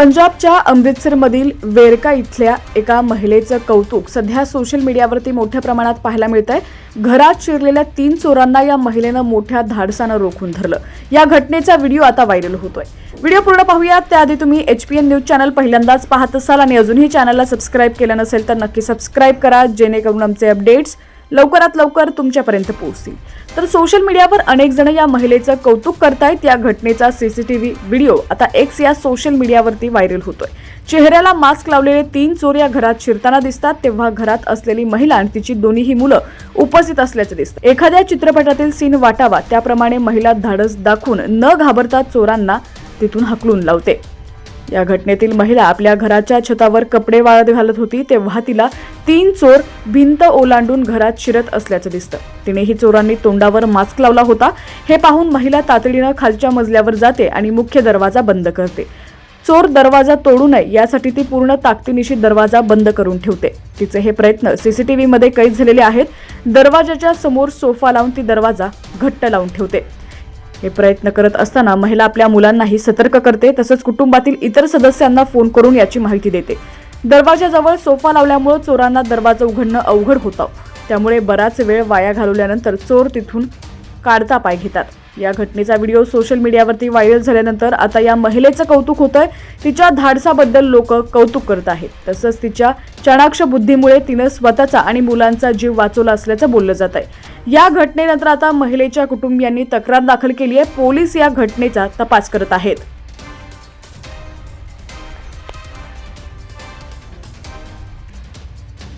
पंजाबच्या अमृतसरमधील वेरका इथल्या एका महिलेचं कौतुक सध्या सोशल मीडियावरती मोठ्या प्रमाणात पाहायला मिळत आहे घरात शिरलेल्या तीन चोरांना या महिलेनं मोठ्या धाडसानं रोखून धरलं. या घटनेचा व्हिडिओ आता व्हायरल होतोय. व्हिडिओ पूर्ण पाहूयात. त्याआधी तुम्ही H P N news channel पहिल्यांदाच पाहत असाल आणि अजूनही चॅनलला सबस्क्राईब केलं नसेल तर नक्की सबस्क्राईब करा जेणेकरून आमचे अपडेट्स लवकरात लवकर तुमच्यापर्यंत पोहोचतील. तर सोशल मीडियावर अनेक जण या महिलेचं कौतुक करतायत. या घटनेचा सीसीटीव्ही व्हिडिओ आता एक्स या सोशल मीडियावरती व्हायरल होतोय. चेहऱ्याला मास्क लावलेले तीन चोर या घरात शिरताना दिसतात. तेव्हा घरात असलेली महिला आणि तिची दोन्हीही मुलं उपस्थित असल्याचं दिसतं. एखाद्या चित्रपटातील सीन वाटावा त्याप्रमाणे महिला धाडस दाखवून न घाबरता चोरांना तिथून हकलून लावते. या घटनेतील महिला आपल्या घराच्या छतावर कपडे वाळत घालत होती तेव्हा तिला तीन चोर भिंत ओलांडून घरात शिरत असल्याचं दिसतं. तिनेही चोरांनी तोंडावर मास्क लावला होता. हे पाहून महिला तातडीनं खालच्या मजल्यावर जाते आणि मुख्य दरवाजा बंद करते. चोर दरवाजा तोडू नये यासाठी ती पूर्ण ताकदीनिशी दरवाजा बंद करून ठेवते. तिचे हे प्रयत्न सीसीटीव्हीमध्ये कैद झालेले आहेत. दरवाजाच्या समोर सोफा लावून ती दरवाजा घट्ट लावून ठेवते. हे प्रयत्न करत असताना महिला आपल्या मुलांनाही सतर्क करते तसंच कुटुंबातील इतर सदस्यांना फोन करून याची माहिती देते. दरवाजाजवळ सोफा लावल्यामुळे चोरांना दरवाजा उघडणं अवघड होतं. त्यामुळे बराच वेळ वाया घालवल्यानंतर चोर तिथून काढता पाय घेतात. या घटनेचा व्हिडिओ सोशल मीडियावरती व्हायरल झाल्यानंतर आता या महिलेचं कौतुक होतंय. तिच्या धाडसाबद्दल लोक कौतुक करत आहेत. तसंच तिच्या चणाक्ष बुद्धीमुळे तिनं स्वतःचा आणि मुलांचा जीव वाचवला असल्याचं बोललं जात आहे या घटनेनंतर आता महिलेच्या कुटुंबियांनी तक्रार दाखल केली आहे पोलीस या घटनेचा तपास करत आहेत.